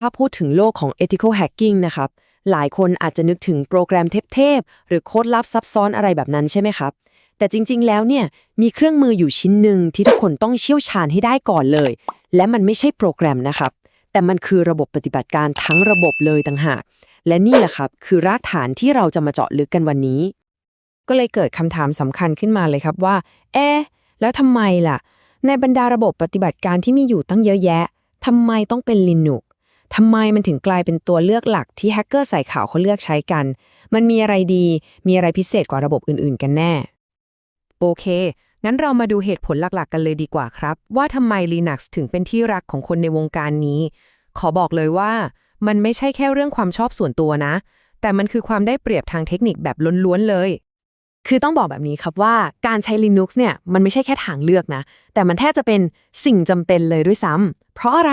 ถ้าพูดถึงโลกของ ethical hacking นะครับ หลายคนอาจจะนึกถึงโปรแกรมเทพๆ หรือโค้ดลับซับซ้อนอะไรแบบนั้นใช่ไหมครับ แต่จริง ๆ แล้วเนี่ย มีเครื่องมืออยู่ชิ้นหนึ่งที่ทุกคนต้องเชี่ยวชาญให้ได้ก่อนเลย และมันไม่ใช่โปรแกรมนะครับ แต่มันคือระบบปฏิบัติการทั้งระบบเลยต่างหาก และนี่แหละครับ คือรากฐานที่เราจะมาเจาะลึกกันวันนี้ ก็เลยเกิดคำถามสำคัญขึ้นมาเลยครับว่า เอ๊ะ แล้วทำไมล่ะ ในบรรดาระบบปฏิบัติการที่มีอยู่ตั้งเยอะแยะทำไมต้องเป็น Linux ทำไมมันถึงกลายเป็นตัวเลือกหลักที่แฮกเกอร์ใส่ข่าวเขาเลือกใช้กัน มันมีอะไรดี มีอะไรพิเศษกว่าระบบอื่นๆ กันแน่ โอเค งั้นเรามาดูเหตุผลหลักๆ กันเลยดีกว่าครับ ว่าทำไม Linux ถึงเป็นที่รักของคนในวงการนี้ ขอบอกเลยว่า มันไม่ใช่แค่เรื่องความชอบส่วนตัวนะ แต่มันคือความได้เปรียบทางเทคนิคแบบล้วนๆเลย คือต้องบอกแบบนี้ครับว่าการใช้ Linux เนี่ยมันไม่ใช่แค่ทางเลือกนะ แต่มันแทบจะเป็นสิ่งจำเป็นเลยด้วยซ้ำเพราะอะไร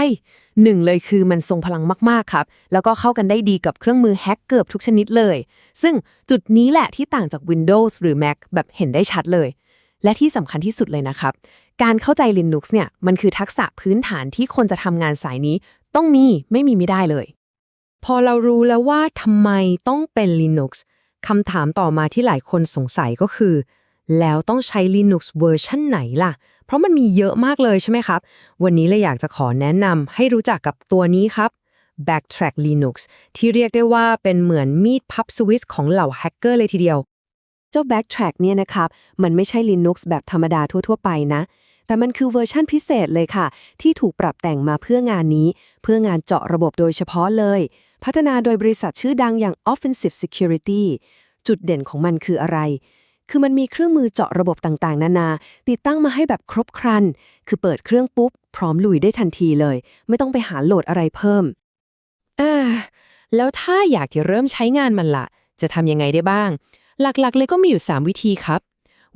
หนึ่งเลยคือมันทรงพลังมาก ๆ ครับ แล้วก็เข้ากันได้ดีกับเครื่องมือแฮกเกือบทุกชนิดเลย ซึ่งจุดนี้แหละที่ต่างจาก Windows หรือ Mac แบบเห็นได้ชัดเลย และที่สำคัญที่สุดเลยนะครับ การเข้าใจ Linux เนี่ยมันคือทักษะพื้นฐานที่คนจะทำงานสายนี้ ต้องมีไม่มีไม่ได้เลย พอเรารู้แล้วว่าทำไมต้องเป็น Linux คำถามต่อมาที่หลายคนสงสัยก็คือ แล้วต้องใช้ Linux เวอร์ชันไหนล่ะ เพราะมันมีเยอะมากเลยใช่ไหมครับ วันนี้เลยอยากจะขอแนะนำให้รู้จักกับตัวนี้ครับ Backtrack Linux ที่เรียกได้ว่าเป็นเหมือนมีดพับสวิตช์ของเหล่าแฮกเกอร์เลยทีเดียว เจ้า Backtrack เนี่ยนะครับ มันไม่ใช่ Linux แบบธรรมดาทั่ว ๆ ไปนะ แต่มันคือเวอร์ชั่นพิเศษเลยค่ะ ที่ถูกปรับแต่งมาเพื่องานนี้ เพื่องานเจาะระบบโดยเฉพาะเลย พัฒนาโดยบริษัทชื่อดังอย่าง Offensive Security จุดเด่นของมันคืออะไร คือมันมีเครื่องมือเจาะระบบต่างๆ นานา ติดตั้งมาให้แบบครบครัน คือเปิดเครื่องปุ๊บ พร้อมลุยได้ทันทีเลย ไม่ต้องไปหาโหลดอะไรเพิ่มเออแล้วถ้าอยากจะเริ่มใช้งานมันละ่ะ จะทำยังไงได้บ้าง หลักๆ เลยก็มีอยู่ 3 วิธีครับ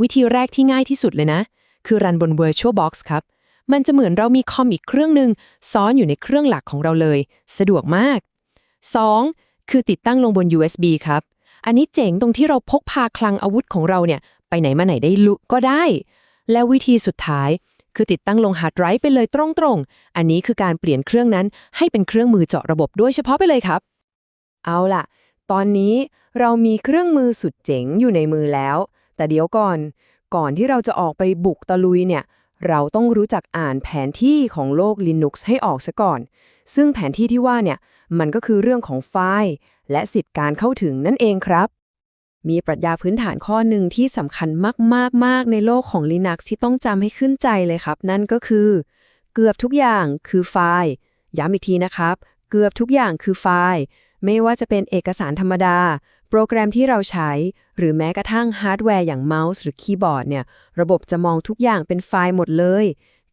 วิธีแรกที่ง่ายที่สุดเลยนะ คือรันบน VirtualBox ครับ มันจะเหมือนเรามีคอมอีกเครื่องหนึ่งซ้อนอยู่ในเครื่องหลักของเราเลย สะดวกมาก 2. คือติดตั้งลงบน USB ครับ อันนี้เจ๋งตรงที่เราพกพาคลังอาวุธของเราเนี่ยไปไหนมาไหนได้ลุก็ได้ และวิธีสุดท้าย คือติดตั้งลงฮาร์ดไดรฟ์ไปเลยตรงๆ อันนี้คือการเปลี่ยนเครื่องนั้นให้เป็นเครื่องมือเจาะระบบด้วยเฉพาะไปเลยครับ เอาล่ะ ตอนนี้เรามีเครื่องมือสุดเจ๋งอยู่ในมือแล้ว แต่เดี๋ยวก่อน ก่อนที่เราจะออกไปบุกตะลุยเนี่ย เราต้องรู้จักอ่านแผนที่ของโลก Linux ให้ออกซะก่อน ซึ่งแผนที่ที่ว่าเนี่ย มันก็คือเรื่องของไฟล์ และสิทธิการเข้าถึงนั่นเองครับ มีปรัชญาพื้นฐานข้อหนึ่งที่สำคัญมากๆในโลกของ Linux ที่ต้องจำให้ขึ้นใจเลยครับ นั่นก็คือ เกือบทุกอย่างคือไฟล์ ย้ำอีกทีนะครับ เกือบทุกอย่างคือไฟล์ ไม่ว่าจะเป็นเอกสารธรรมดา โปรแกรมที่เราใช้ หรือแม้กระทั่งฮาร์ดแวร์อย่างเมาส์หรือคีย์บอร์ดเนี่ย ระบบจะมองทุกอย่างเป็นไฟล์หมดเลย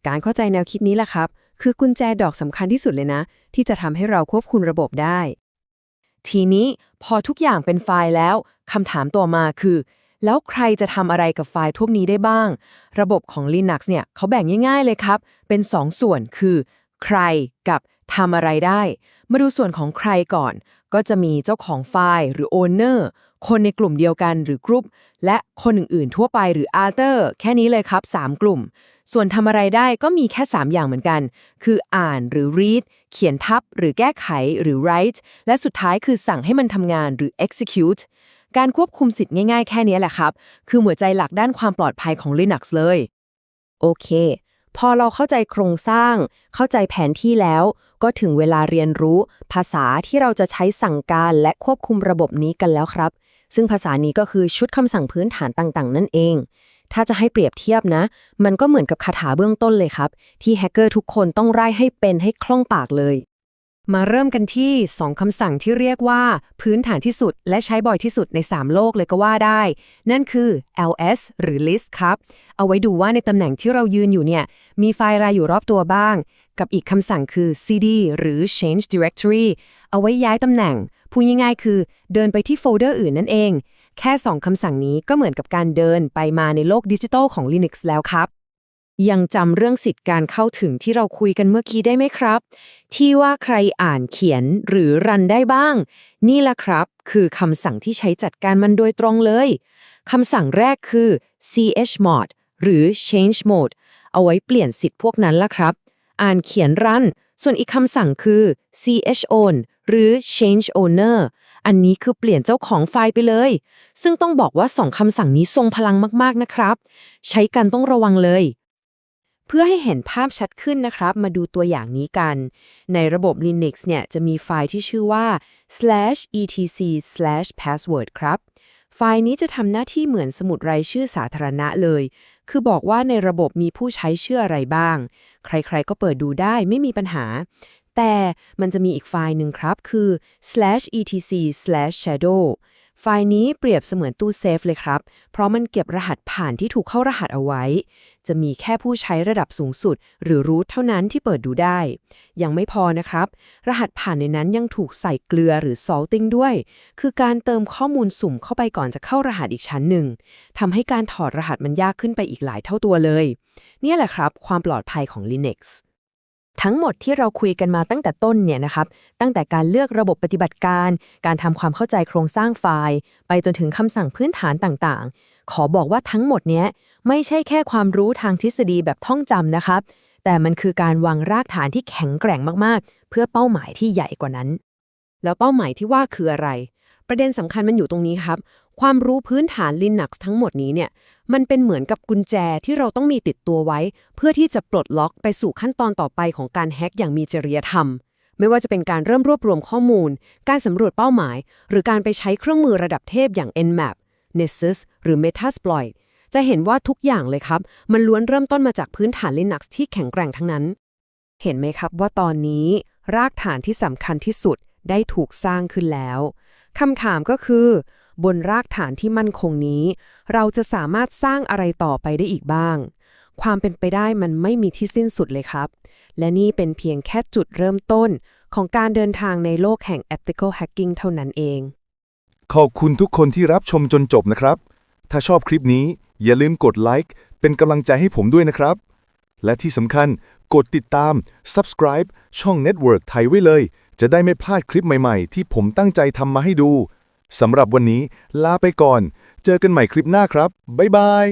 การเข้าใจแนวคิดนี้แหละครับ คือกุญแจดอกสำคัญที่สุดเลยนะ ที่จะทำให้เราควบคุมระบบได้ ทีนี้พอทุกอย่างเป็นไฟล์แล้วคำถามต่อมาคือ แล้วใครจะทำอะไรกับไฟล์พวกนี้ได้บ้าง ระบบของ Linux เนี่ยเขาแบ่งง่าย ๆ เลยครับ เป็น 2ส่วนคือ ใครกับทำอะไรได้ มาดูส่วนของใครก่อน ก็จะมีเจ้าของไฟล์หรือ Owner คนในกลุ่มเดียวกันหรือกรุ๊ป และคนอื่นๆ ทั่วไปหรือ Author แค่นี้เลยครับ 3 กลุ่ม ส่วนทำอะไรได้ก็มีแค่ 3 อย่างเหมือนกัน คืออ่านหรือ read เขียนทับ หรือแก้ไขหรือ write และสุดท้ายคือสั่งให้มันทำงานหรือ execute การควบคุมสิทธิ์ง่ายๆ แค่นี้แหละครับ คือหัวใจหลักด้านความปลอดภัยของ Linux เลย โอเค พอเราเข้าใจโครงสร้าง เข้าใจแผนที่แล้ว ก็ถึงเวลาเรียนรู้ ภาษาที่เราจะใช้สั่งการและควบคุมระบบนี้กันแล้วครับ ซึ่งภาษานี้ก็คือชุดคำสั่งพื้นฐานต่างๆ นั่นเอง ถ้าจะให้เปรียบเทียบนะ มันก็เหมือนกับคาถาเบื้องต้นเลยครับ ที่แฮกเกอร์ทุกคนต้องไล่ให้เป็นให้คล่องปากเลย มาเริ่มกันที่ 2 คำสั่งที่เรียกว่า พื้นฐานที่สุด และใช้บ่อยที่สุดใน 3 โลกเลยก็ว่าได้ นั่นคือ ls หรือ list ครับ เอาไว้ดูว่าในตำแหน่งที่เรายืนอยู่เนี่ย มีไฟล์อะไรอยู่รอบตัวบ้าง กับอีกคำสั่งคือ cd หรือ change directory เอาไว้ย้ายตำแหน่ง พูดง่ายๆ คือ เดินไปที่โฟลเดอร์อื่นนั่นเอง แค่ 2 คำสั่งนี้ก็เหมือนกับการเดินไปมาในโลกดิจิทัลของ Linux แล้วครับ ยังจำเรื่องสิทธิการเข้าถึงที่เราคุยกันเมื่อกี้ได้ไหมครับ ที่ว่าใครอ่านเขียนหรือรันได้บ้าง นี่แหละครับ คือคำสั่งที่ใช้จัดการมันโดยตรงเลยคำสั่งแรกคือ chmod หรือ change mode เอาไว้เปลี่ยนสิทธิ์พวกนั้นละครับ อ่านเขียนรัน ส่วนอีกคำสั่งคือ chown หรือ change owner อันนี้คือเปลี่ยนเจ้าของไฟล์ไปเลย ซึ่งต้องบอกว่าสองคำสั่งนี้ทรงพลังมากๆนะครับ ใช้กันต้องระวังเลย เพื่อให้เห็นภาพชัดขึ้นนะครับ มาดูตัวอย่างนี้กัน ในระบบ Linux เนี่ยจะมีไฟล์ที่ชื่อว่า slash etc slash password ครับ ไฟล์นี้จะทำหน้าที่เหมือนสมุดรายชื่อสาธารณะเลย คือบอกว่าในระบบมีผู้ใช้ชื่ออะไรบ้าง ใครๆก็เปิดดูได้ไม่มีปัญหา แต่มันจะมีอีกไฟล์หนึ่งครับ คือ slash etc slash shadow ไฟล์นี้เปรียบเสมือนตู้เซฟเลยครับ เพราะมันเก็บรหัสผ่านที่ถูกเข้ารหัสเอาไว้ จะมีแค่ผู้ใช้ระดับสูงสุด หรือรูทเท่านั้นที่เปิดดูได้ ยังไม่พอนะครับ รหัสผ่านในนั้นยังถูกใส่เกลือหรือ salting ด้วย คือการเติมข้อมูลสุ่มเข้าไปก่อนจะเข้ารหัสอีกชั้นหนึ่งทำให้การถอดรหัสมันยากขึ้นไปอีกหลายเท่าตัวเลย เนี่ยแหละครับ ความปลอดภัยของ Linux ทั้งหมดที่เราคุยกันมาตั้งแต่ต้นเนี่ยนะครับ ตั้งแต่การเลือกระบบปฏิบัติการ การทำความเข้าใจโครงสร้างไฟล์ ไปจนถึงคำสั่งพื้นฐานต่างๆ ขอบอกว่าทั้งหมดเนี้ยไม่ใช่แค่ความรู้ทางทฤษฎีแบบท่องจำนะครับ แต่มันคือการวางรากฐานที่แข็งแกร่งมากๆ เพื่อเป้าหมายที่ใหญ่กว่านั้น แล้วเป้าหมายที่ว่าคืออะไร ประเด็นสำคัญมันอยู่ตรงนี้ครับ ความรู้พื้นฐาน Linux ทั้งหมดนี้เนี่ย มันเป็นเหมือนกับกุญแจที่เราต้องมีติดตัวไว้ เพื่อที่จะปลดล็อกไปสู่ขั้นตอนต่อไปของการแฮ็กอย่างมีจริยธรรม ไม่ว่าจะเป็นการเริ่มรวบรวมข้อมูล การสำรวจเป้าหมาย หรือการไปใช้เครื่องมือระดับเทพอย่าง Nmap Nessus หรือ Metasploit จะเห็นว่าทุกอย่างเลยครับ มันล้วนเริ่มต้นมาจากพื้นฐาน Linux ที่แข็งแกร่งทั้งนั้น เห็นไหมครับว่าตอนนี้ รากฐานที่สำคัญที่สุดได้ถูกสร้างขึ้นแล้วคำถามก็คือ บนรากฐานที่มั่นคงนี้ เราจะสามารถสร้างอะไรต่อไปได้อีกบ้าง ความเป็นไปได้มันไม่มีที่สิ้นสุดเลยครับ และนี่เป็นเพียงแค่จุดเริ่มต้นของการเดินทางในโลกแห่ง ethical hacking เท่านั้นเอง ขอบคุณทุกคนที่รับชมจนจบนะครับ ถ้าชอบคลิปนี้อย่าลืมกดไลค์เป็นกำลังใจให้ผมด้วยนะครับ และที่สำคัญกดติดตาม subscribe ช่อง Network ไทยไว้เลย จะได้ไม่พลาดคลิปใหม่ ๆ ที่ผมตั้งใจทำมาให้ดู สำหรับวันนี้ลาไปก่อน เจอกันใหม่คลิปหน้าครับ บ๊ายบาย